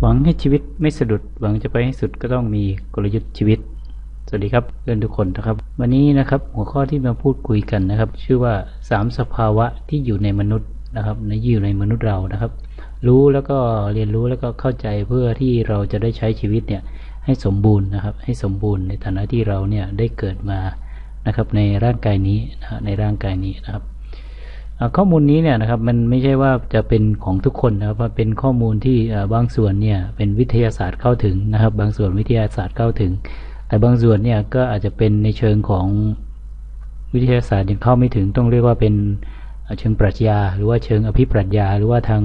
หวังให้ชีวิตไม่สะดุด หวังจะไปให้สุดก็ต้องมีกลยุทธ์ชีวิต สวัสดีครับเพื่อนทุกคนนะครับ วันนี้นะครับหัวข้อที่มาพูดคุยกันนะครับ ชื่อว่าสามสภาวะที่อยู่ในมนุษย์นะครับในอยู่ในมนุษย์เรานะครับ รู้แล้วก็เรียนรู้แล้วก็เข้าใจเพื่อที่เราจะได้ใช้ชีวิตเนี่ยให้สมบูรณ์นะครับ ให้สมบูรณ์ในฐานะที่เราเนี่ยได้เกิดมานะครับในร่างกายนี้นะในร่างกายนี้นะครับ ข้อมูลนี้เนี่ยนะครับมันไม่ใช่ว่าจะเป็นของทุกคนนะครับเป็นข้อมูลที่บางส่วนเนี่ยเป็นวิทยาศาสตร์เข้าถึงนะครับ บางส่วนวิทยาศาสตร์เข้าถึง แต่บางส่วนเนี่ยก็อาจจะเป็นในเชิงของวิทยาศาสตร์ยังเข้าไม่ถึงต้องเรียกว่าเป็นเชิงปรัชญา หรือว่าเชิงอภิปรัชญา หรือว่าทาง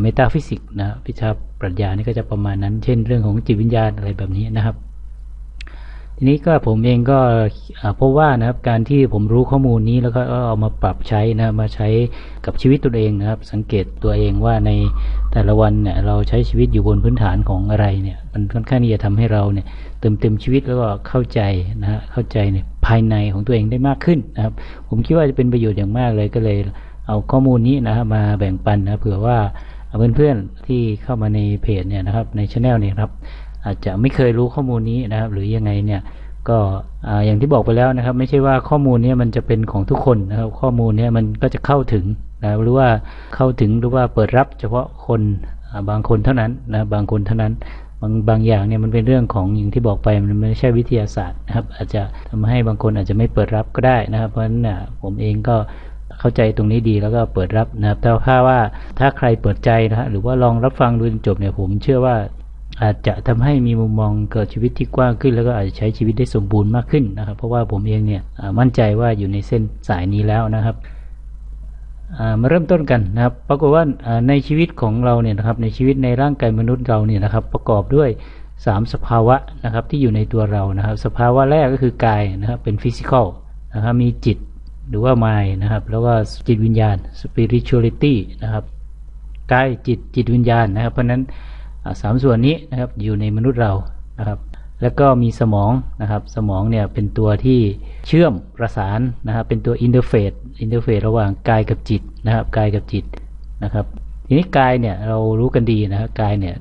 เมตาฟิสิกส์นะวิชาปรัชญานี่ก็จะประมาณนั้น เช่น เรื่องของจิตวิญญาณอะไรแบบนี้นะครับ ทีนี้ก็ผมเองก็พบว่านะครับการที่ผมรู้ข้อมูลนี้แล้วก็เอามาปรับใช้นะมาใช้กับชีวิตตัวเองนะครับ สังเกตตัวเองว่าในแต่ละวันเนี่ยเราใช้ชีวิตอยู่บนพื้นฐานของอะไรเนี่ยมันค่อนข้างที่จะทำให้เราเนี่ยเติมเต็มชีวิตแล้วก็เข้าใจนะฮะเข้าใจในภายในของตัวเองได้มากขึ้นนะครับ ผมคิดว่าจะเป็นประโยชน์อย่างมากเลยก็เลยเอาข้อมูลนี้นะครับมาแบ่งปันนะเผื่อว่าเพื่อนๆที่เข้ามาในเพจเนี่ยนะครับในช anel เนี่ยครับ อาจจะไม่เคยรู้ข้อมูลนี้นะครับ หรือยังไงเนี่ยก็อย่างที่บอกไปแล้วนะครับ ไม่ใช่ว่าข้อมูลนี้มันจะเป็นของทุกคนนะครับ ข้อมูลนี้มันก็จะเข้าถึงนะหรือว่าเข้าถึงหรือว่าเปิดรับเฉพาะคนบางคนเท่านั้นนะบางคนเท่านั้นบางบางอย่างเนี่ยมันเป็นเรื่องของอย่างที่บอกไปมันไม่ใช่วิทยาศาสตร์นะครับ อาจจะทำให้บางคนอาจจะไม่เปิดรับก็ได้นะครับ เพราะฉะนั้นผมเองก็เข้าใจตรงนี้ดีแล้วก็เปิดรับนะครับแต่ถ้าว่าถ้าใครเปิดใจนะฮะหรือว่าลองรับฟังดูจนจบเนี่ยผมเชื่อว่า อาจจะทำให้มีมุมมองเกิดชีวิตที่กว้างขึ้น แล้วก็อาจจะใช้ชีวิตได้สมบูรณ์มากขึ้นนะครับ เพราะว่าผมเองเนี่ยมั่นใจว่าอยู่ในเส้นสายนี้แล้วนะครับมาเริ่มต้นกันนะครับ ปรากฏว่าในชีวิตของเราเนี่ยนะครับ ในชีวิตในร่างกายมนุษย์เราเนี่ยนะครับ ประกอบด้วย 3 สภาวะนะครับที่อยู่ในตัวเรานะครับ สภาวะแรกก็คือกายนะครับ เป็นฟิสิกอลนะครับ มีจิตหรือว่ามายนะครับ แล้วก็จิตวิญญาณ spirituality นะครับ กายจิตจิตวิญญาณนะครับ เพราะนั้น สามส่วนนี้นะครับอยู่ในมนุษย์เรานะครับ แล้วก็มีสมองนะครับ สมองเนี่ยเป็นตัวที่เชื่อมประสานนะครับ เป็นตัวอินเทอร์เฟซอินเทอร์เฟซระหว่างกายกับจิตนะครับกายกับจิตนะครับ ทีนี้กายเนี่ยเรารู้กันดีนะครับกายเนี่ย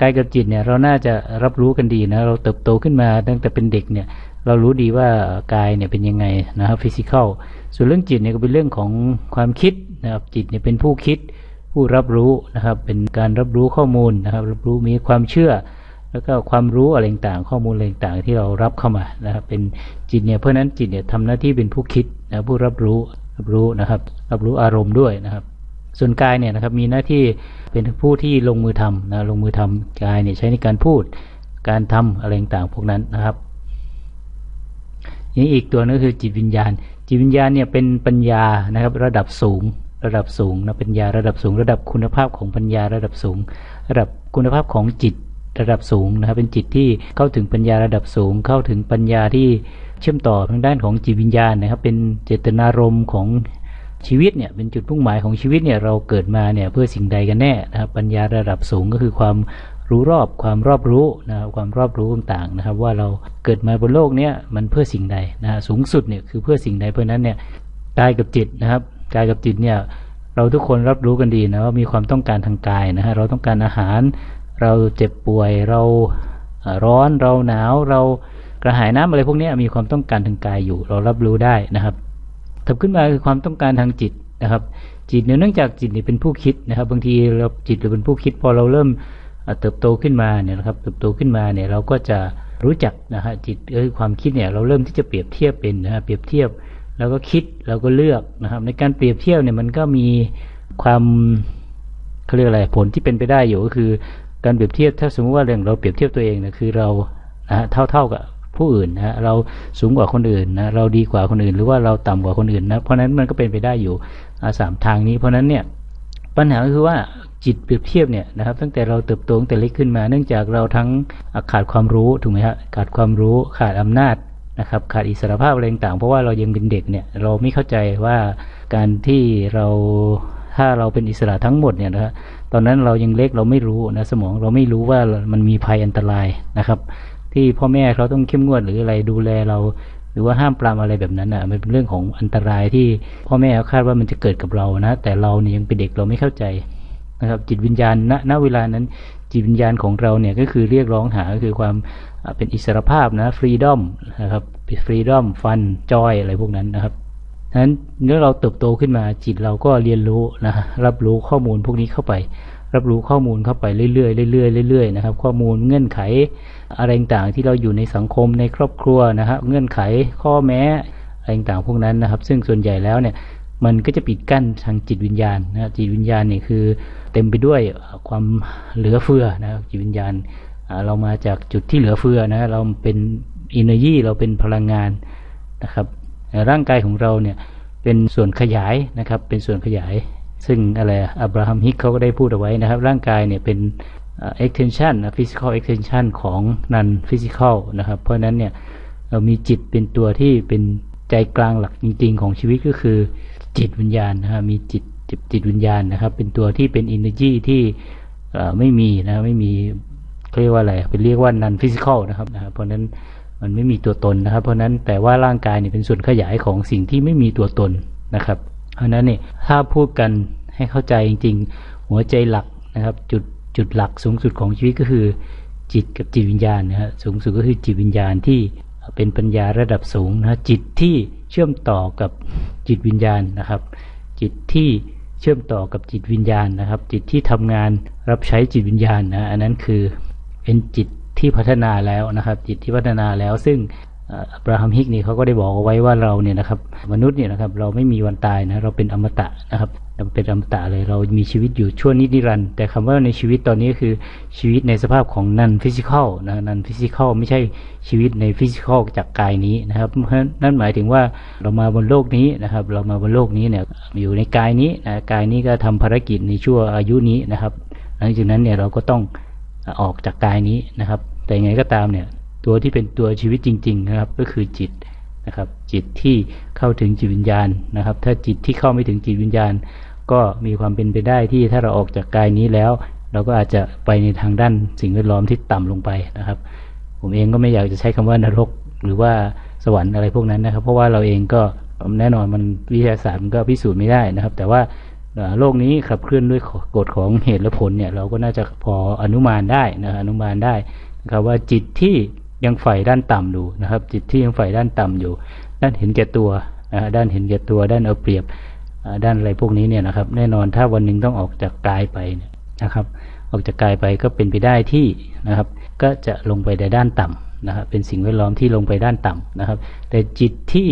กายกับจิตเนี่ยเราน่าจะรับรู้กันดีนะเราเติบโตขึ้นมาตั้งแต่เป็นเด็กเนี่ยเรารู้ดีว่ากายเนี่ยเป็นยังไงนะครับฟิสิกอลส่วนเรื่องจิตเนี่ยก็เป็นเรื่องของความคิดนะครับจิตเนี่ยเป็นผู้คิด ผู้รับรู้นะครับเป็นการรับรู้ข้อมูลนะครับ รับรู้มีความเชื่อ แล้วก็ความรู้อะไรต่างข้อมูลอะไรต่างที่เรารับเข้ามานะครับ เป็นจิตเนี่ยเพราะนั้นจิตเนี่ยทำหน้าที่เป็นผู้คิดนะผู้รับรู้รับรู้นะครับ รับรู้อารมณ์ด้วยนะครับ ส่วนกายเนี่ยนะครับมีหน้าที่เป็นผู้ที่ลงมือทำนะลงมือทำกายเนี่ยใช้ในการพูดการทำอะไรต่างพวกนั้นนะครับนี้อีกตัวนึงคือจิตวิญญาณ จิตวิญญาณเนี่ยเป็นปัญญานะครับระดับสูง ระดับสูงนะปัญญาระดับสูง ระดับคุณภาพของปัญญาระดับสูง ระดับคุณภาพของจิตระดับสูงนะครับเป็นจิตที่เข้าถึงปัญญาระดับสูง เข้าถึงปัญญาที่เชื่อมต่อทางด้านของจิตวิญญาณนะครับ เป็นเจตนารมณ์ของชีวิตเนี่ยเป็นจุดมุ่งหมายของชีวิตเนี่ยเราเกิดมาเนี่ยเพื่อสิ่งใดกันแน่นะครับปัญญาระดับสูงก็คือความรู้รอบความรอบรู้นะครับความรอบรู้ต่างๆนะครับ ว่าเราเกิดมาบนโลกเนี้ยมันเพื่อสิ่งใดนะฮะสูงสุดเนี่ยคือเพื่อสิ่งใดเพราะนั้นเนี่ยกายกับจิตนะครับ กายกับจิตเนี่ย เราทุกคนรับรู้กันดีนะว่ามีความต้องการทางกายนะฮะเราต้องการอาหาร เราเจ็บป่วยเราร้อนเราหนาวเรากระหายน้ำอะไรพวกนี้มีความต้องการทางกายอยู่ เรารับรู้ได้นะครับถัดขึ้นมาคือความต้องการทางจิตนะครับ จิตเนื่องจากจิตเนี่ยเป็นผู้คิดนะครับ บางทีเราจิตเราเป็นผู้คิด พอเราเริ่มเติบโตขึ้นมาเนี่ยนะครับ เติบโตขึ้นมาเนี่ยเราก็จะรู้จักนะฮะจิตเออความคิดเนี่ยเราเริ่มที่จะเปรียบเทียบเป็นนะฮะเปรียบเทียบ แล้วก็คิดแล้วก็เลือกนะครับ ในการเปรียบเทียบเนี่ยมันก็มีความเขาเรียกอะไรผลที่เป็นไปได้อยู่ก็คือ การเปรียบเทียบถ้าสมมติว่าเรื่องเราเปรียบเทียบตัวเองเนี่ยคือเรานะเท่าเท่ากับผู้อื่นนะเราสูงกว่าคนอื่นนะเราดีกว่าคนอื่น หรือว่าเราต่ำกว่าคนอื่นนะเพราะนั้นมันก็เป็นไปได้อยู่สามทางนี้ เพราะนั้นเนี่ยปัญหาก็คือว่าจิตเปรียบเทียบเนี่ยนะครับตั้งแต่เราเติบโตตั้งแต่เล็กขึ้นมา เนื่องจากเราทั้งขาดความรู้ถูกไหมฮะขาดความรู้ขาดอำนาจ นะครับขาดอิสรภาพอะไรต่างเพราะว่าเรายังเป็นเด็กเนี่ยเราไม่เข้าใจว่าการที่เราถ้าเราเป็นอิสระทั้งหมดเนี่ยนะตอนนั้นเรายังเล็กเราไม่รู้นะสมองเราไม่รู้ว่ามันมีภัยอันตรายนะครับ ที่พ่อแม่เขาต้องเข้มงวดหรืออะไรดูแลเรา หรือว่าห้ามปรามอะไรแบบนั้นอะมันเป็นเรื่องของอันตรายที่พ่อแม่เขาคาดว่ามันจะเกิดกับเรานะแต่เราเนี่ยยังเป็นเด็กเราไม่เข้าใจนะครับจิตวิญญาณณณเวลานั้น จิตวิญญาณของเราเนี่ยก็คือเรียกร้องหาก็คือความเป็นอิสรภาพนะฟรีดอมนะครับฟรีดอมฟันจอยอะไรพวกนั้นนะครับฉะนั้นเมื่อเราเติบโตขึ้นมาจิตเราก็เรียนรู้นะรับรู้ข้อมูลพวกนี้เข้าไป รับรู้ข้อมูลเข้าไปเรื่อยๆเรื่อยๆเรื่อยๆนะครับ ข้อมูลเงื่อนไขอะไรต่างๆที่เราอยู่ในสังคมในครอบครัวนะครับเงื่อนไขข้อแม้อะไรต่างๆพวกนั้นนะครับ ซึ่งส่วนใหญ่แล้วเนี่ย มันก็จะปิดกั้นทางจิตวิญญาณนะจิตวิญญาณเนี่ยคือเต็มไปด้วยความเหลือเฟือนะจิตวิญญาณเรามาจากจุดที่เหลือเฟือนะเราเป็นอินเนอร์ยีเราเป็นพลังงานนะครับร่างกายของเราเนี่ยเป็นส่วนขยายนะครับเป็นส่วนขยาย ซึ่งอะไรอับราฮัมฮิกเขาก็ได้พูดเอาไว้นะครับ ร่างกายเนี่ยเป็น extension physical extension ของ non physical นะครับเพราะนั้นเนี่ยเรามีจิตเป็นตัวที่เป็น ใจกลางหลักจริง ๆ ของชีวิตก็คือ จิตวิญญาณนะครับมีจิตจิตจิตวิญญาณนะครับ เป็นตัวที่เป็น energy ที่ไม่มีนะไม่มีเรียกว่าอะไรเป็นเรียกว่า non physical นะครับนะครับเพราะนั้นมันไม่มีตัวตนนะครับ เพราะนั้นแต่ว่าร่างกายเนี่ยเป็นส่วนขยายของสิ่งที่ไม่มีตัวตนนะครับ เพราะนั้นเนี่ยถ้าพูดกันให้เข้าใจจริง ๆ หัวใจหลักนะครับ จุดจุดหลักสูงสุดของชีวิตก็คือ จิตกับจิตวิญญาณนะฮะสูงสุดก็คือจิตวิญญาณที่ เป็นปัญญาระดับสูงนะจิตที่เชื่อมต่อกับจิตวิญญาณนะครับ จิตที่เชื่อมต่อกับจิตวิญญาณนะครับ จิตที่ทำงานรับใช้จิตวิญญาณนะอันนั้นคือเป็นจิตที่พัฒนาแล้วนะครับ จิตที่พัฒนาแล้วซึ่ง อับราฮัมฮิกนี่เขาก็ได้บอกเอาไว้ว่าเราเนี่ยนะครับ มนุษย์เนี่ยนะครับ เราไม่มีวันตายนะเราเป็นอมตะนะครับเราเป็นอมตะเลยเรามีชีวิตอยู่ชั่วนิดนิรันด์แต่คำว่าในชีวิตตอนนี้คือชีวิตในสภาพของนันฟิสิกอลนะนันฟิสิกอลไม่ใช่ชีวิตในฟิสิกอลจากกายนี้นะครับเพราะนั่นหมายถึงว่าเรามาบนโลกนี้นะครับ เรามาบนโลกนี้เนี่ยอยู่ในกายนี้นะกายนี้ก็ทำภารกิจในชั่วอายุนี้นะครับ หลังจากนั้นเนี่ยเราก็ต้องออกจากกายนี้นะครับ แต่ยังไงก็ตามเนี่ย ตัวที่เป็นตัวชีวิตจริง ๆ นะครับ ก็คือจิตนะครับ จิตที่เข้าถึงจิตวิญญาณนะครับ ถ้าจิตที่เข้าไม่ถึงจิตวิญญาณ ก็มีความเป็นไปได้ที่ถ้าเราออกจากกายนี้แล้ว เราก็อาจจะไปในทางด้านสิ่งแวดล้อมที่ต่ำลงไปนะครับ ผมเองก็ไม่อยากจะใช้คำว่านรกหรือว่าสวรรค์อะไรพวกนั้นนะครับ เพราะว่าเราเองก็แน่นอนมันวิทยาศาสตร์มันก็พิสูจน์ไม่ได้นะครับ แต่ว่าโลกนี้ขับเคลื่อนด้วยกฎของเหตุและผลเนี่ยเราก็น่าจะพออนุมานได้นะอนุมานได้นะครับว่าจิตที่ ยังฝ่ายด้านต่ำอยู่นะครับ จิตที่ยังฝ่ายด้านต่ำอยู่ ด้านเห็นแก่ตัวนะด้านเห็นแก่ตัว ด้านเอาเปรียบด้านอะไรพวกนี้เนี่ยนะครับ แน่นอนถ้าวันหนึ่งต้องออกจากกายไปนะครับ ออกจากกายไปก็เป็นไปได้ที่นะครับ ก็จะลงไปในด้านต่ำนะครับ เป็นสิ่งแวดล้อมที่ลงไปด้านต่ำนะครับ แต่จิตที่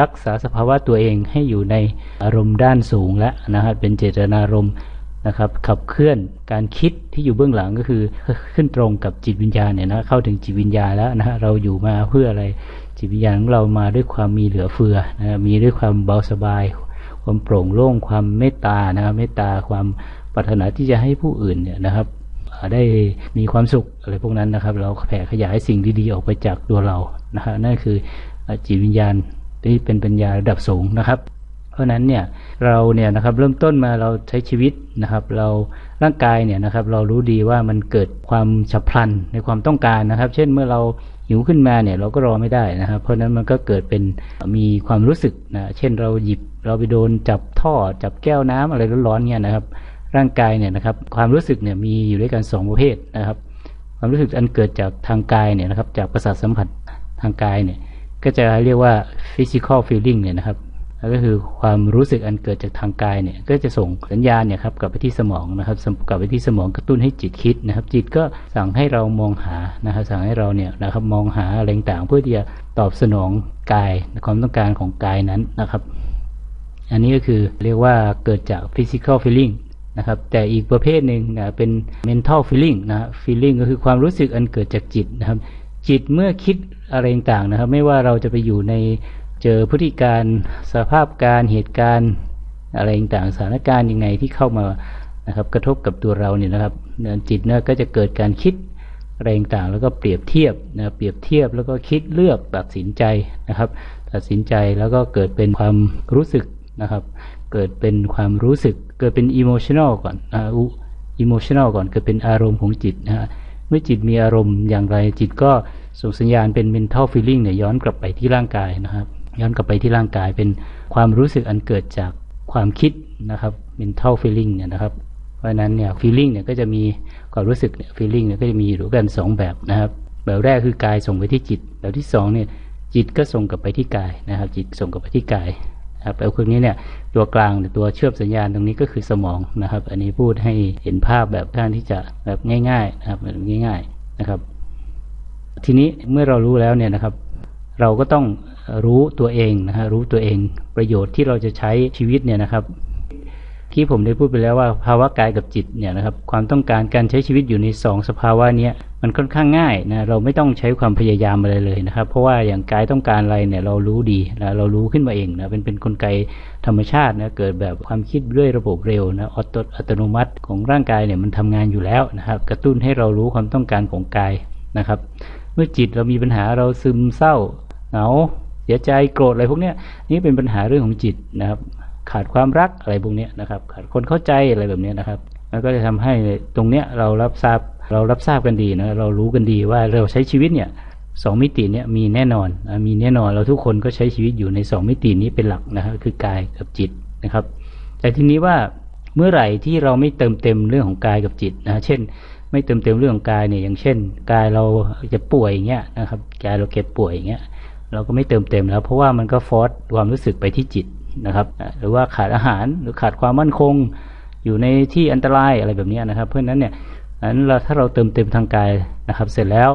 รักษาสภาวะตัวเองให้อยู่ในอารมณ์ด้านสูงแล้วนะครับเป็นเจตนารมณ์ นะครับขับเคลื่อนการคิดที่อยู่เบื้องหลังก็คือขึ้นตรงกับจิตวิญญาณเนี่ยนะเข้าถึงจิตวิญญาณแล้วนะฮะเราอยู่มาเพื่ออะไรจิตวิญญาณของเรามาด้วยความมีเหลือเฟือนะมีด้วยความเบาสบาย ความโปร่งโล่งความเมตตานะครับเมตตาความปรารถนาที่จะให้ผู้อื่นเนี่ยนะครับได้มีความสุขอะไรพวกนั้นนะครับ เราแผ่ขยายสิ่งดีๆออกไปจากตัวเรานะฮะนั่นคือจิตวิญญาณที่เป็นปัญญาระดับสูงนะครับ เพราะนั้นเนี่ยเราเนี่ยนะครับเริ่มต้นมาเราใช้ชีวิตนะครับ เราร่างกายเนี่ยนะครับเรารู้ดีว่ามันเกิดความฉับพลันในความต้องการนะครับ เช่นเมื่อเราหิวขึ้นมาเนี่ยเราก็รอไม่ได้นะครับ เพราะนั้นมันก็เกิดเป็นมีความรู้สึกนะเช่นเราหยิบเราไปโดนจับท่อจับแก้วน้ำอะไรร้อนๆเนี่ยนะครับ ร่างกายเนี่ยนะครับความรู้สึกเนี่ยมีอยู่ด้วยกันสองประเภทนะครับ ความรู้สึกอันเกิดจากทางกายเนี่ยนะครับจากประสาทสัมผัสทางกายเนี่ยก็จะเรียกว่า physical feeling เนี่ยนะครับ ก็คือความรู้สึกอันเกิดจากทางกายเนี่ยก็จะส่งสัญญาณเนี่ยครับกลับไปที่สมองนะครับกลับไปที่สมองกระตุ้นให้จิตคิดนะครับ จิตก็สั่งให้เรามองหานะครับ สั่งให้เราเนี่ยนะครับมองหาอะไรต่างเพื่อที่จะตอบสนองกายความต้องการของกายนั้นนะครับ อันนี้ก็คือเรียกว่าเกิดจาก physical feeling นะครับแต่อีกประเภทหนึ่งนะเป็น mental feeling นะ feeling ก็คือความรู้สึกอันเกิดจากจิตนะครับ จิตเมื่อคิดอะไรต่างนะครับ ไม่ว่าเราจะไปอยู่ใน เจอพฤติการสภาพการเหตุการณ์อะไรต่างสถานการณ์ยังไงที่เข้ามานะครับกระทบกับตัวเราเนี่ยนะครับจิตเนี่ยก็จะเกิดการคิดอะไรต่างแล้วก็เปรียบเทียบนะเปรียบเทียบแล้วก็คิดเลือกตัดสินใจนะครับ ตัดสินใจแล้วก็เกิดเป็นความรู้สึกนะครับ เกิดเป็นความรู้สึก เกิดเป็นอิโมชันอลก่อนนะอิโมชันอลก่อนเกิดเป็นอารมณ์ของจิตนะฮะเมื่อจิตมีอารมณ์อย่างไรจิตก็ส่งสัญญาณเป็น mental feeling เนี่ยย้อนกลับไปที่ร่างกายนะครับ ย้อนกลับไปที่ร่างกายเป็นความรู้สึกอันเกิดจากความคิดนะครับ mental feeling เนี่ยนะครับ เพราะนั้นเนี่ย feeling เนี่ยก็จะมีความรู้สึกเนี่ย feeling เนี่ยก็จะมีอยู่กันสองแบบนะครับ แบบแรกคือกายส่งไปที่จิต แบบที่สองเนี่ยจิตก็ส่งกลับไปที่กายนะครับ จิตส่งกลับไปที่กายครับแล้วพวกนี้เนี่ยตัวกลางตัวเชื่อมสัญญาณตรงนี้ก็คือสมองนะครับ อันนี้พูดให้เห็นภาพแบบท่านที่จะแบบง่ายๆนะครับแบบง่าย ๆนะครับ ทีนี้เมื่อเรารู้แล้วเนี่ยนะครับ เราก็ต้อง รู้ตัวเองนะฮะรู้ตัวเองประโยชน์ที่เราจะใช้ชีวิตเนี่ยนะครับที่ผมได้พูดไปแล้วว่าภาวะกายกับจิตเนี่ยนะครับความต้องการการใช้ชีวิตอยู่ในสองสภาวะนี้มันค่อนข้างง่ายนะเราไม่ต้องใช้ความพยายามอะไรเลยนะครับ เพราะว่าอย่างกายต้องการอะไรเนี่ยเรารู้ดีนะเรารู้ขึ้นมาเองนะเป็นเป็นนกลไกธรรมชาตินะเกิดแบบความคิดด้วยระบบเร็วนะออตอัตโนมัติของร่างกายเนี่ยมันทำงานอยู่แล้วนะครับกระตุ้นให้เรารู้ความต้องการของกายนะครับ เมื่อจิตเรามีปัญหาเราซึมเศร้าเหงา เสียใจโกรธอะไรพวกนี้นี่เป็นปัญหาเรื่องของจิตนะครับ ขาดความรักอะไรพวกนี้นะครับ ขาดคนเข้าใจอะไรแบบนี้นะครับมันก็จะทำให้ตรงเนี้ยเรารับทราบเรารับทราบกันดีนะเรารู้กันดีว่าเราใช้ชีวิตเนี่ยสองมิติเนี่ยมีแน่นอนมีแน่นอนเราทุกคนก็ใช้ชีวิตอยู่ในสองมิตินี้เป็นหลักนะครับคือกายกับจิตนะครับ แต่ทีนี้ว่าเมื่อไหร่ที่เราไม่เติมเต็มเรื่องของกายกับจิตนะเช่น ไม่เติมเต็มเรื่องของกายเนี่ยอย่างเช่น กายเราจะป่วยอย่างเงี้ยนะครับกายเราเก็บป่วยอย่างเงี้ย เราก็ไม่เติมเต็มแล้ว เพราะว่ามันก็ฟอสความรู้สึกไปที่จิตนะครับ หรือว่าขาดอาหารหรือขาดความมั่นคง อยู่ในที่อันตรายอะไรแบบนี้นะครับ เพราะฉะนั้นเนี่ยนั้นเราถ้าเราเติมเต็มทางกายนะครับ เสร็จแล้ว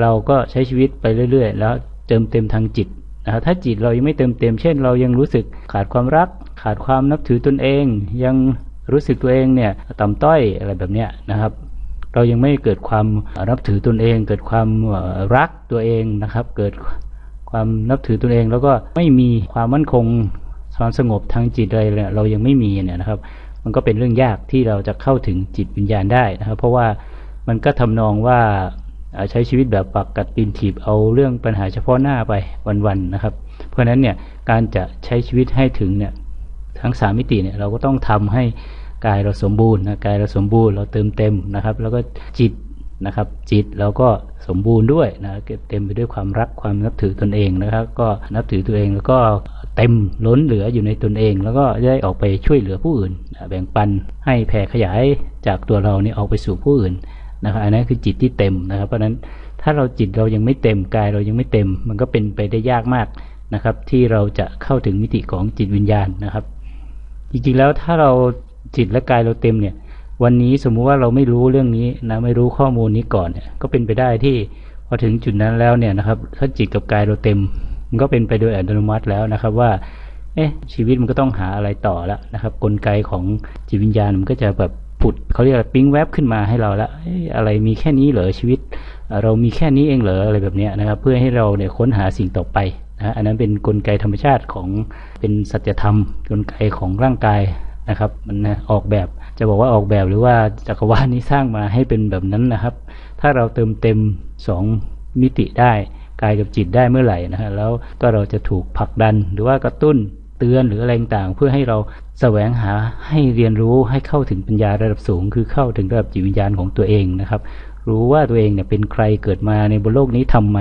เราก็ใช้ชีวิตไปเรื่อย ๆ แล้วเติมเต็มทางจิตนะครับถ้าจิตเรายังไม่เติมเต็ม เช่น เรายังรู้สึกขาดความรัก ขาดความนับถือตนเอง ยังรู้สึกตัวเองเนี่ยต่ำต้อยอะไรแบบนี้นะครับ เรายังไม่เกิดความนับถือตนเอง เกิดความรักตัวเองนะครับ เกิด ความนับถือตนเองแล้วก็ไม่มีความมั่นคงความสงบทางจิตอะไรเนี่ยเรายังไม่มีเนี่ยนะครับ มันก็เป็นเรื่องยากที่เราจะเข้าถึงจิตวิญญาณได้นะครับ เพราะว่ามันก็ทำนองว่าใช้ชีวิตแบบปักกัดตีนถีบเอาเรื่องปัญหาเฉพาะหน้าไปวันๆนะครับ เพราะฉะนั้นเนี่ยการจะใช้ชีวิตให้ถึงเนี่ยทั้งสามมิติเนี่ยเราก็ต้องทำให้กายเราสมบูรณ์นะกายเราสมบูรณ์เราเติมเต็มนะครับ แล้วก็จิต นะครับ จิตเราก็สมบูรณ์ด้วยนะเต็มไปด้วยความรักความนับถือตนเองนะครับ ก็นับถือตัวเองแล้วก็เต็มล้นเหลืออยู่ในตนเอง แล้วก็ได้ออกไปช่วยเหลือผู้อื่น แบ่งปันให้แผ่ขยายจากตัวเรานี่ออกไปสู่ผู้อื่นนะครับอันนั้นคือจิตที่เต็มนะครับ เพราะฉะนั้นถ้าเราจิตเรายังไม่เต็มกายเรายังไม่เต็ม มันก็เป็นไปได้ยากมากนะครับ ที่เราจะเข้าถึงมิติของจิตวิญญาณนะครับ จริงๆแล้วถ้าเราจิตและกายเราเต็มเนี่ย วันนี้สมมุติว่าเราไม่รู้เรื่องนี้นะไม่รู้ข้อมูลนี้ก่อนเนี่ยก็เป็นไปได้ที่พอถึงจุดนั้นแล้วเนี่ยนะครับ ถ้าจิตกับกายเราเต็ม มันก็เป็นไปโดยอัตโนมัติแล้วนะครับว่า เอ๊ะชีวิตมันก็ต้องหาอะไรต่อแล้วนะครับ กลไกของจิตวิญญาณมันก็จะแบบผุดเขาเรียกปิ้งแวบขึ้นมาให้เราล้วอะไรมีแค่นี้เหรอชีวิต เรามีแค่นี้เองเหรออะไรแบบนี้นะครับ เพื่อให้เราเนี่ยค้นหาสิ่งต่อไปนะอันนั้นเป็นนกลไกธรรมชาติของเป็นสัจธรรม กลไกของร่างกาย นะครับ มันออกแบบจะบอกว่าออกแบบหรือว่าจักรวาลนี้สร้างมาให้เป็นแบบนั้นนะครับ ถ้าเราเติมเต็มสองมิติได้กายกับจิตได้เมื่อไหร่นะฮะแล้วก็เราจะถูกผลักดันหรือว่ากระตุ้นเตือนหรืออะไรต่างเพื่อให้เราแสวงหาให้เรียนรู้ให้เข้าถึงปัญญาระดับสูง คือเข้าถึงระดับจิตวิญญาณของตัวเองนะครับ รู้ว่าตัวเองเนี่ยเป็นใครเกิดมาในบนโลกนี้ทำไม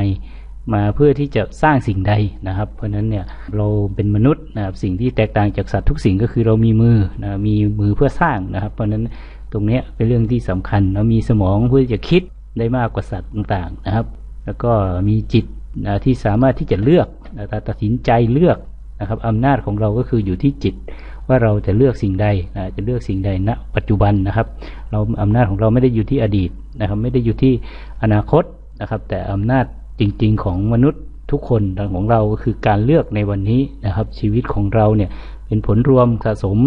มาเพื่อที่จะสร้างสิ่งใดนะครับ เพราะฉะนั้นเนี่ยเราเป็นมนุษย์นะครับสิ่งที่แตกต่างจากสัตว์ทุกสิ่งก็คือเรามีมือนะมีมือเพื่อสร้างนะครับ เพราะฉะนั้นตรงนี้เป็นเรื่องที่สำคัญเรามีสมองเพื่อจะคิดได้มากกว่าสัตว์ต่างๆนะครับ แล้วก็มีจิตนะที่สามารถที่จะเลือกนะตัดสินใจเลือกนะครับอำนาจของเราก็คืออยู่ที่จิตว่าเราจะเลือกสิ่งใดนะจะเลือกสิ่งใดณนะปัจจุบันนะครับ เราอำนาจของเราไม่ได้อยู่ที่อดีตนะครับ ไม่ได้อยู่ที่อนาคตนะครับ แต่อำนาจ จริงๆของมนุษย์ทุกคนของเราก็คือการเลือกในวันนี้นะครับ ชีวิตของเราเนี่ยเป็นผลรวมสะสม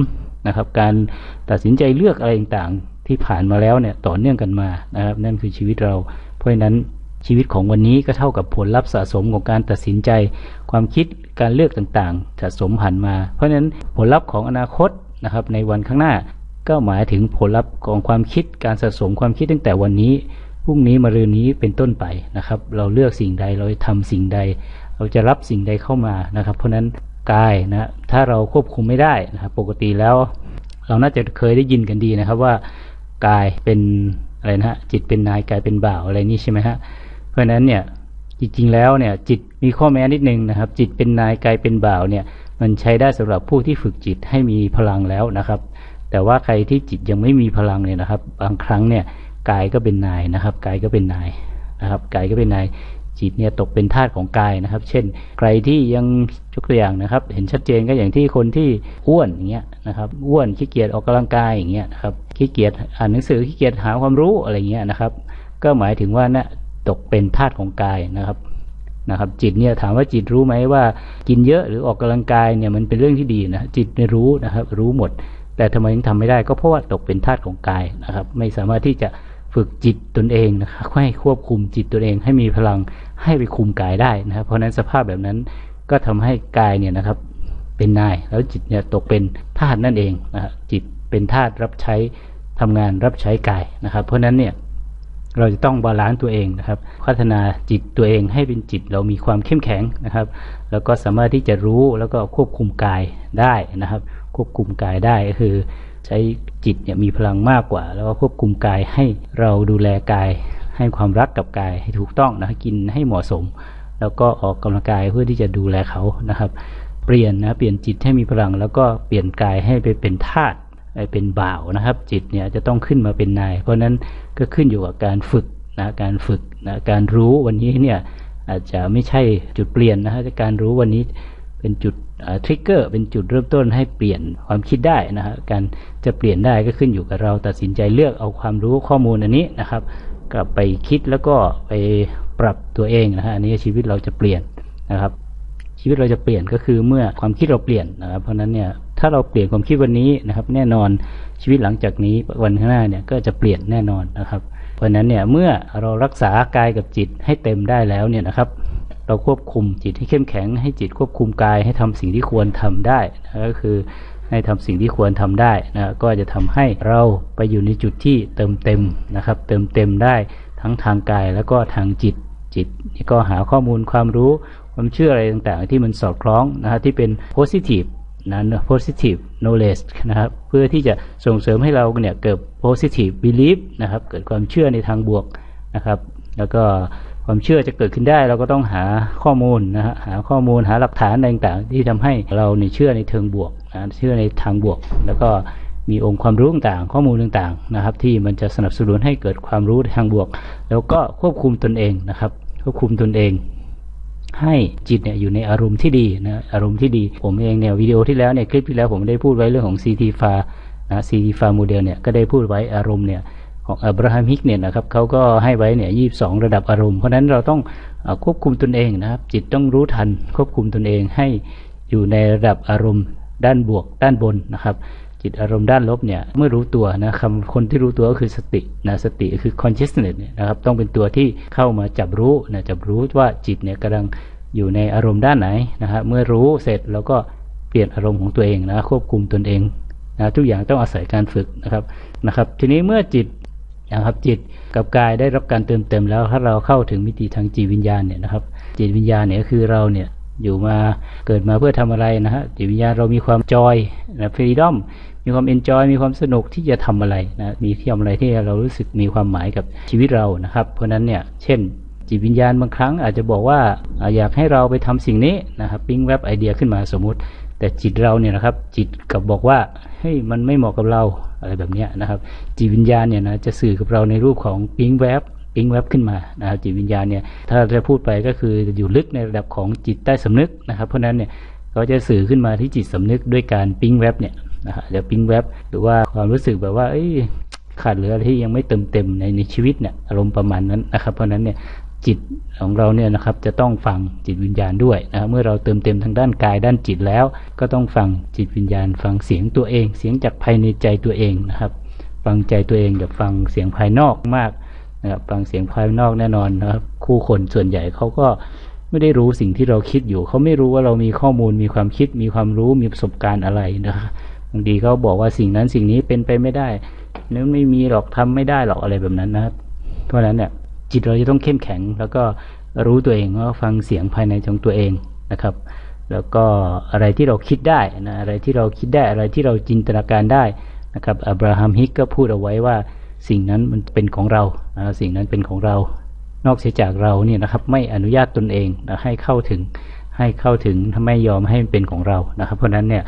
นะครับ การตัดสินใจเลือกอะไรต่างๆ ที่ผ่านมาแล้วเนี่ยต่อเนื่องกันมานะครับ นั่นคือชีวิตเรา เพราะฉะนั้นชีวิตของวันนี้ก็เท่ากับผลลัพธ์สะสมของการตัดสินใจ ความคิดการเลือกต่างๆสะสมผ่านมา เพราะฉะนั้นผลลัพธ์ของอนาคตนะครับ ในวันข้างหน้า ก็หมายถึงผลลัพธ์ของความคิดการสะสมความคิดตั้งแต่วันนี้ พรุ่งนี้มะรืนนี้เป็นต้นไปนะครับ เราเลือกสิ่งใดเราทำสิ่งใด เราจะรับสิ่งใดเข้ามานะครับ เพราะฉะนั้นกายนะถ้าเราควบคุมไม่ได้นะครับปกติแล้ว เราน่าจะเคยได้ยินกันดีนะครับว่ากายเป็นอะไรนะฮะจิตเป็นนายกายเป็นบ่าวอะไรนี่ใช่ไหมฮะเพราะฉะนั้นเนี่ยจริงๆแล้วเนี่ยจิตมีข้อแม้นิดนึงนะครับ จิตเป็นนายกายเป็นบ่าวเนี่ยมันใช้ได้สำหรับผู้ที่ฝึกจิตให้มีพลังแล้วนะครับ แต่ว่าใครที่จิตยังไม่มีพลังเนี่ยนะครับ บางครั้งเนี่ย กายก็เป็นนายนะครับ กายก็เป็นนายนะครับ กายก็เป็นนายจิตเนี่ยตกเป็นทาสของกายนะครับ เช่น ใครที่ยังยกตัวอย่างนะครับ เห็นชัดเจนก็อย่างที่คนที่อ้วนอย่างเงี้ยนะครับ อ้วนขี้เกียจออกกำลังกายอย่างเงี้ยนะครับ ขี้เกียจอ่านหนังสือขี้เกียจหาความรู้อะไรเงี้ยนะครับ ก็หมายถึงว่านะ่ะตกเป็นทาสของกายนะครับนะครับ จิตเนี่ยถามว่าจิตรู้ไหมว่า กินเยอะหรือออกกำลังกายเนี่ยมันเป็นเรื่องที่ดีนะจิตเนี่ยรู้นะครับ รู้หมด แต่ทำไมถึงทำไม่ได้ก็เพราะว่าตกเป็นทาสของกายนะครับ ไม่สามารถที่จะ ฝึกจิตตนเองนะครับให้ควบคุมจิตตนเอง ให้มีพลังให้ไปคุมกายได้นะครับ เพราะนั้นสภาพแบบนั้นก็ทำให้กายเนี่ยนะครับเป็นนาย แล้วจิตเนี่ยตกเป็นทาสนั่นเองนะครับจิตเป็นทาสรับใช้ทำงานรับใช้กายนะครับ เพราะนั้นเนี่ยเราจะต้องบาลานซ์ตัวเองนะครับ พัฒนาจิตตัวเองให้เป็นจิตเรามีความเข้มแข็งนะครับ แล้วก็สามารถที่จะรู้แล้วก็ควบคุมกายได้นะครับ ควบคุมกายได้ก็คือ ใช้จิตเนี่ยมีพลังมากกว่า แล้วก็ควบคุมกายให้เราดูแลกาย ให้ความรักกับกายให้ถูกต้องนะกินให้เหมาะสม แล้วก็ออกกำลังกายเพื่อที่จะดูแลเขานะครับ เปลี่ยนนะเปลี่ยนจิตให้มีพลัง แล้วก็เปลี่ยนกายให้ไปเป็นธาตุไปเป็นบ่าวนะครับ จิตเนี่ยจะต้องขึ้นมาเป็นนาย เพราะนั้นก็ขึ้นอยู่กับการฝึกนะการฝึกนะการรู้วันนี้เนี่ยอาจจะไม่ใช่จุดเปลี่ยนนะฮะการรู้วันนี้ เป็นจุดทริกเกอร์เป็นจุดเริ่มต้นให้เปลี่ยนความคิดได้นะฮะการจะเปลี่ยนได้ก็ขึ้นอยู่กับเราตัดสินใจเลือกเอาความรู้ข้อมูลอันนี้นะครับกลับไปคิดแล้วก็ไปปรับตัวเองนะฮะอันนี้ชีวิตเราจะเปลี่ยนนะครับ ชีวิตเราจะเปลี่ยนก็คือเมื่อความคิดเราเปลี่ยนนะครับเพราะนั้นเนี่ยถ้าเราเปลี่ยนความคิดวันนี้นะครับ แน่นอนชีวิตหลังจากนี้วันข้างหน้าเนี่ยก็จะเปลี่ยนแน่นอนนะครับ เพราะนั้นเนี่ยเมื่อเรารักษากายกับจิตให้เต็มได้แล้วเนี่ยนะครับ เราควบคุมจิตให้เข้มแข็ง ให้จิตควบคุมกายให้ทำสิ่งที่ควรทำได้นะก็คือให้ทำสิ่งที่ควรทำได้นะก็จะทำให้เราไปอยู่ในจุดที่เติมเต็มนะครับ เติมเต็มได้ทั้งทางกายแล้วก็ทางจิตจิตนี่ก็หาข้อมูลความรู้ความเชื่ออะไรต่างๆ ที่มันสอดคล้องนะฮะที่เป็น positive นะ positive knowledge นะครับเพื่อที่จะส่งเสริมให้เราเนี่ยเกิด positive belief นะครับเกิดความเชื่อในทางบวกนะครับ แล้วก็ ความเชื่อจะเกิดขึ้นได้ เราก็ต้องหาข้อมูลนะฮะหาข้อมูลหาหลักฐานต่างๆ ที่ทำให้เราเนี่ยเชื่อในเชิงบวกนะเชื่อในทางบวก แล้วก็มีองค์ความรู้ต่างๆข้อมูลต่างๆนะครับ ที่มันจะสนับสนุนให้เกิดความรู้ทางบวก แล้วก็ควบคุมตนเองนะครับ ควบคุมตนเองให้จิตเนี่ยอยู่ในอารมณ์ที่ดีนะอารมณ์ที่ดี ผมเองเนี่ยวิดีโอที่แล้วเนี่ยคลิปที่แล้วผมได้พูดไว้เรื่องของ CT ฟานะ CT ฟาโมเดลเนี่ยก็ได้พูดไว้อารมณ์เนี่ย ของอับราฮัมฮิกเนี่ยนะครับเขาก็ให้ไว้เนี่ยยีสองระดับอารมณ์ เพราะนั้นเราต้องควบคุมตนเองนะครับ จิตต้องรู้ทัน ควบคุมตนเองให้อยู่ในระดับอารมณ์ด้านบวกด้านบนนะครับ จิตอารมณ์ด้านลบเนี่ยเมื่อรู้ตัวนะคำคนที่รู้ตัวก็คือสตินะสติคือ consciousness เนตนะครับต้องเป็นตัวที่เข้ามาจับรู้นะจับรู้ว่าจิตเนี่ยกำลังอยู่ในอารมณ์ด้านไหนนะครับเมื่อรู้เสร็จแล้วก็เปลี่ยนอารมณ์ของตัวเองนะควบคุมตนเองนะทุกอย่างต้องอาศัยการฝึกนะครับนะครับ ทีนี้เมื่อจิต นะครับจิตกับกายได้รับการเติมเต็มแล้วถ้าเราเข้าถึงมิติทางจิตวิญญาณเนี่ยนะครับ จิตวิญญาณเนี่ยคือเราเนี่ยอยู่มาเกิดมาเพื่อทำอะไรนะฮะจิตวิญญาณเรามีความจอยนะฟรีดอมมีความเอนจอยมีความสนุกที่จะทำอะไรนะมีที่ทำอะไรที่เรารู้สึกมีความหมายกับชีวิตเรานะครับ เพราะนั้นเนี่ยเช่น จิตวิญญาณบางครั้งอาจจะบอกว่าอยากให้เราไปทำสิ่งนี้นะครับปิ้งแวบไอเดียขึ้นมาสมมุติ แต่จิตเราเนี่ยนะครับจิตกับบอกว่าเฮ้ยมันไม่เหมาะกับเรา อะไรแบบนี้นะครับจิตวิญญาณเนี่ยนะจะสื่อกับเราในรูปของปิ้งแวบปิ้งแวบขึ้นมานะครับจิตวิญญาณเนี่ยถ้าจะพูดไปก็คืออยู่ลึกในระดับของจิตใต้สำนึกนะครับ เพราะนั้นเนี่ยเขาจะสื่อขึ้นมาที่จิตสำนึกด้วยการปิ้งแวบเนี่ยนะฮะเดี๋ยวปิ้งแวบหรือว่าความรู้สึกแบบว่าเอ้ยขาดเหลือที่ยังไม่เติมเต็มในในชีวิตเนี่ยอารมณ์ประมาณนั้นนะครับเพราะนั้นเนี่ย จิตของเราเนี่ยนะครับจะต้องฟังจิตวิญญาณด้วยนะครับเมื่อเราเติมเต็มทางด้านกายด้านจิตแล้ว ก็ต้องฟังจิตวิญญาณ ฟังเสียงตัวเอง เสียงจากภายในใจตัวเองนะครับฟังใจตัวเองอย่าฟังเสียงภายนอกมากนะครับฟังเสียงภายนอกแน่นอนนะครับ คู่คนส่วนใหญ่เขาก็ไม่ได้รู้สิ่งที่เราคิดอยู่เขาไม่รู้ว่าเรามีข้อมูลมีความคิดมีความรู้มีประสบการณ์อะไรนะครับบางทีเขาบอกว่าสิ่งนั้นสิ่งนี้เป็นไปไม่ได้นั้นไม่มีหรอกทำไม่ได้หรอกอะไรแบบนั้นนะครับเพราะฉะนั้นเนี่ย จิตเราจะต้องเข้มแข็ง แล้วก็รู้ตัวเองว่าฟังเสียงภายในของตัวเองนะครับ แล้วก็อะไรที่เราคิดได้นะอะไรที่เราคิดได้อะไรที่เราจินตนาการได้นะครับอับราฮัมฮิกก็พูดเอาไว้ว่าสิ่งนั้นมันเป็นของเรานะสิ่งนั้นเป็นของเรา นอกเสียจากเราเนี่ยนะครับไม่อนุญาตตนเองนะให้เข้าถึงให้เข้าถึงถ้าไม่ยอมให้มันเป็นของเรานะครับ เพราะนั้นเนี่ย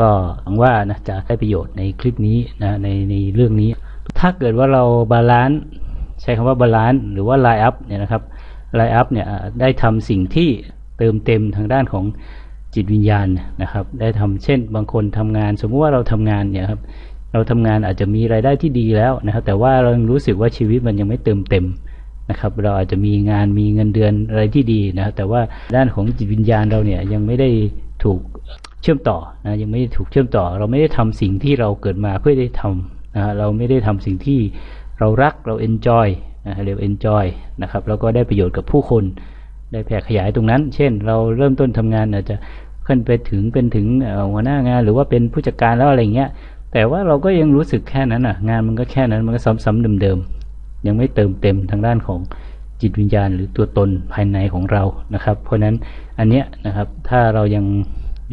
ก็หวังว่านะจะได้ประโยชน์ในคลิปนี้นะในในเรื่องนี้ ถ้าเกิดว่าเราบาลานซ์ ใช้คำว่าบาลานซ์หรือว่าไลน์อัพเนี่ยนะครับไลน์อัพเนี่ยได้ทำสิ่งที่เติมเต็มทางด้านของจิตวิญญาณนะครับ ได้ทำเช่น บางคนทำงาน สมมุติว่าเราทำงานเนี่ยครับเราทำงานอาจจะมีรายได้ที่ดีแล้วนะครับ แต่ว่าเรารู้สึกว่าชีวิตมันยังไม่เติมเต็มนะครับ เราอาจจะมีงานมีเงินเดือนอะไรที่ดีนะครับแต่ว่าด้านของจิตวิญญาณเราเนี่ยยังไม่ได้ถูกเชื่อมต่อนะยังไม่ได้ถูกเชื่อมต่อ เราไม่ได้ทำสิ่งที่เราเกิดมาเพื่อได้ทำนะฮะเราไม่ได้ทำสิ่งที่ เรารักเราเอนจอยนะเรียกเอนจอยนะครับแล้วก็ได้ประโยชน์กับผู้คน ได้แผ่ขยายตรงนั้น เช่น เราเริ่มต้นทำงานอาจจะขึ้นไปถึงเป็นถึงหัวหน้างาน หรือว่าเป็นผู้จัดการแล้วอะไรเงี้ยแต่ว่าเราก็ยังรู้สึกแค่นั้นอะงานมันก็แค่นั้นมันก็ซ้ำๆเดิมๆยังไม่เติมเต็มทางด้านของจิตวิญญาณ หรือตัวตนภายในของเรานะครับ เพราะฉะนั้นอันเนี้ยนะครับถ้าเรายัง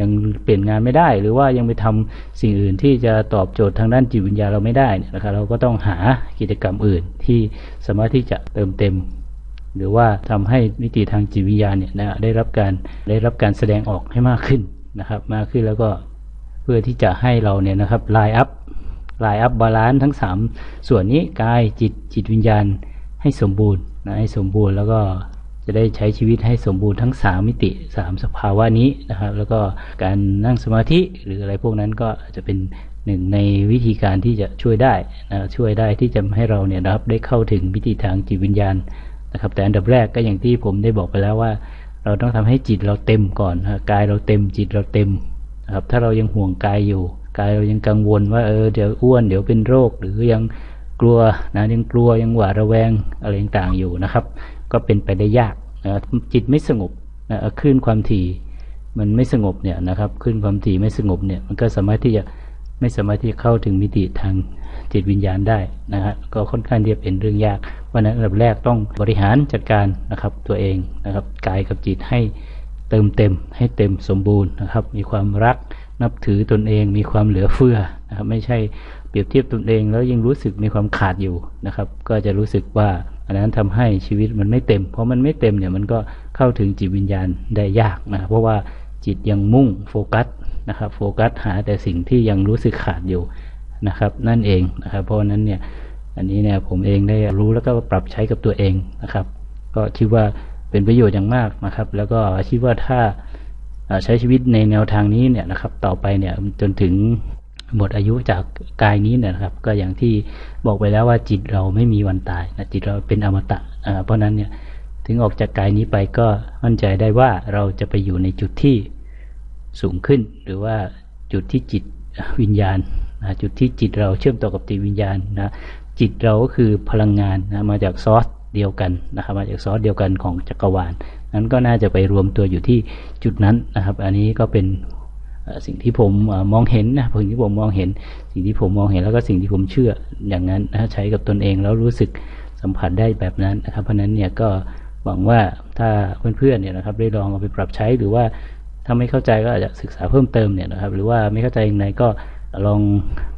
ยังเปลี่ยนงานไม่ได้ หรือว่ายังไปทำสิ่งอื่นที่จะตอบโจทย์ทางด้านจิตวิญญาเราไม่ได้เนี่ยนะครับเราก็ต้องหากิจกรรมอื่นที่สามารถที่จะเติมเต็ม หรือว่าทำให้มิติทางจิตวิญญาเนี่ยนะได้รับการได้รับการแสดงออกให้มากขึ้นนะครับ มากขึ้นแล้วก็เพื่อที่จะให้เราเนี่ยนะครับไลน์อัพไลน์อัพบาลานซ์ทั้ง 3 ส่วนนี้กายจิตจิตวิญญาณให้สมบูรณ์นะให้สมบูรณ์แล้วก็ จะได้ใช้ชีวิตให้สมบูรณ์ทั้ง 3 มิติ 3 สภาวะนี้นะครับ แล้วก็การนั่งสมาธิหรืออะไรพวกนั้นก็จะเป็นหนึ่งในวิธีการที่จะช่วยได้นะช่วยได้ที่จะให้เราเนี่ยนะครับได้เข้าถึงมิติทางจิตวิญญาณนะครับแต่อันดับแรกก็อย่างที่ผมได้บอกไปแล้วว่า เราต้องทำให้จิตเราเต็มก่อนกายเราเต็มจิตเราเต็มนะครับถ้าเรายังห่วงกายอยู่ กายเรายังกังวลว่าเออเดี๋ยวอ้วนเดี๋ยวเป็นโรคหรือยังกลัวนะยังกลัวยังหวาดระแวงอะไรต่างๆอยู่นะครับ ก็เป็นไปได้ยากนะจิตไม่สงบนะคลื่นความถี่มันไม่สงบเนี่ยนะครับคลื่นความถี่ไม่สงบเนี่ยมันก็สามารถที่จะไม่สามารถที่จะเข้าถึงมิติทางจิตวิญญาณได้นะฮะก็ค่อนข้างที่จะเป็นเรื่องยากเพราะฉะนั้นอันดับแรกต้องบริหารจัดการนะครับตัวเองนะครับกายกับจิตให้เติมเต็มให้เต็มสมบูรณ์นะครับ มีความรักนับถือตนเอง มีความเหลือเฟือนะครับไม่ใช่เปรียบเทียบตนเอง แล้วยังรู้สึกมีความขาดอยู่นะครับ ก็จะรู้สึกว่า อันนั้นทำให้ชีวิตมันไม่เต็ม เพราะมันไม่เต็มเนี่ยมันก็เข้าถึงจิตวิญญาณได้ยากนะเพราะว่าจิตยังมุ่งโฟกัสนะครับโฟกัสหาแต่สิ่งที่ยังรู้สึกขาดอยู่นะครับนั่นเองนะครับเพราะนั้นเนี่ยอันนี้เนี่ยผมเองได้รู้แล้วก็ปรับใช้กับตัวเองนะครับ ก็คิดว่าเป็นประโยชน์อย่างมากนะครับ แล้วก็คิดว่าถ้าใช้ชีวิตในแนวทางนี้เนี่ยนะครับ ต่อไปเนี่ยจนถึง หมดอายุจากกายนี้นะครับ ก็อย่างที่บอกไปแล้วว่าจิตเราไม่มีวันตายนะจิตเราเป็นอมตะเพราะนั้นเนี่ยถึงออกจากกายนี้ไปก็มั่นใจได้ว่าเราจะไปอยู่ในจุดที่สูงขึ้น หรือว่าจุดที่จิตวิญญาณนะจุดที่จิตเราเชื่อมต่อกับจิตวิญญาณนะจิตเราก็คือพลังงานนะมาจากซอสเดียวกันนะครับมาจากซอสเดียวกันของจักรวาลนั้นก็น่าจะไปรวมตัวอยู่ที่จุดนั้นนะครับ อันนี้ก็เป็น สิ่งที่ผมมองเห็นนะสิ่งที่ผมมองเห็น สิ่งที่ผมมองเห็นแล้วก็สิ่งที่ผมเชื่ออย่างนั้นนะใช้กับตนเองแล้วรู้สึกสัมผัสได้แบบนั้นนะครับ เพราะนั้นเนี่ยก็หวังว่าถ้าเพื่อนๆเนี่ยนะครับได้ลองเอาไปปรับใช้หรือว่าถ้าไม่เข้าใจก็อาจจะศึกษาเพิ่มเติมเนี่ยนะครับ หรือว่าไม่เข้าใจยังไงก็ลอง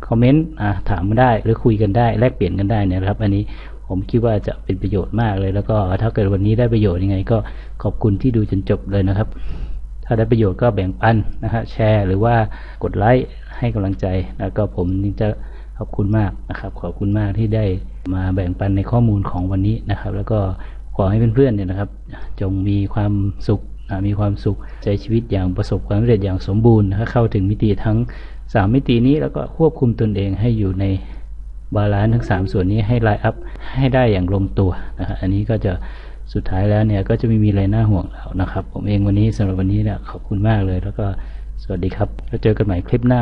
คอมเมนต์ถามมาได้หรือคุยกันได้แลกเปลี่ยนกันได้นะครับ อันนี้ผมคิดว่าจะเป็นประโยชน์มากเลย แล้วก็ถ้าเกิดวันนี้ได้ประโยชน์ยังไง ก็ขอบคุณที่ดูจนจบเลยนะครับ ถ้าได้ประโยชน์ก็แบ่งปันนะฮะแชร์หรือว่ากดไลค์ให้กำลังใจ แล้วก็ผมจะขอบคุณมากนะครับ ขอบคุณมากที่ได้มาแบ่งปันในข้อมูลของวันนี้นะครับ แล้วก็ขอให้เพื่อนๆเนี่ยนะครับ จงมีความสุขมีความสุขใช้ชีวิตอย่างประสบความสำเร็จอย่างสมบูรณ์เข้าถึงมิติทั้ง 3 มิตินี้แล้วก็ควบคุมตนเองให้อยู่ในบาลานซ์ทั้ง 3 ส่วนนี้ให้ไลน์อัพให้ได้อย่างลงตัวนะครับอันนี้ก็จะ สุดท้ายแล้วเนี่ยก็จะไม่มีอะไรน่าห่วงแล้วนะครับ ผมเองวันนี้สำหรับวันนี้เนี่ยขอบคุณมากเลย แล้วก็สวัสดีครับแล้วเจอกันใหม่คลิปหน้า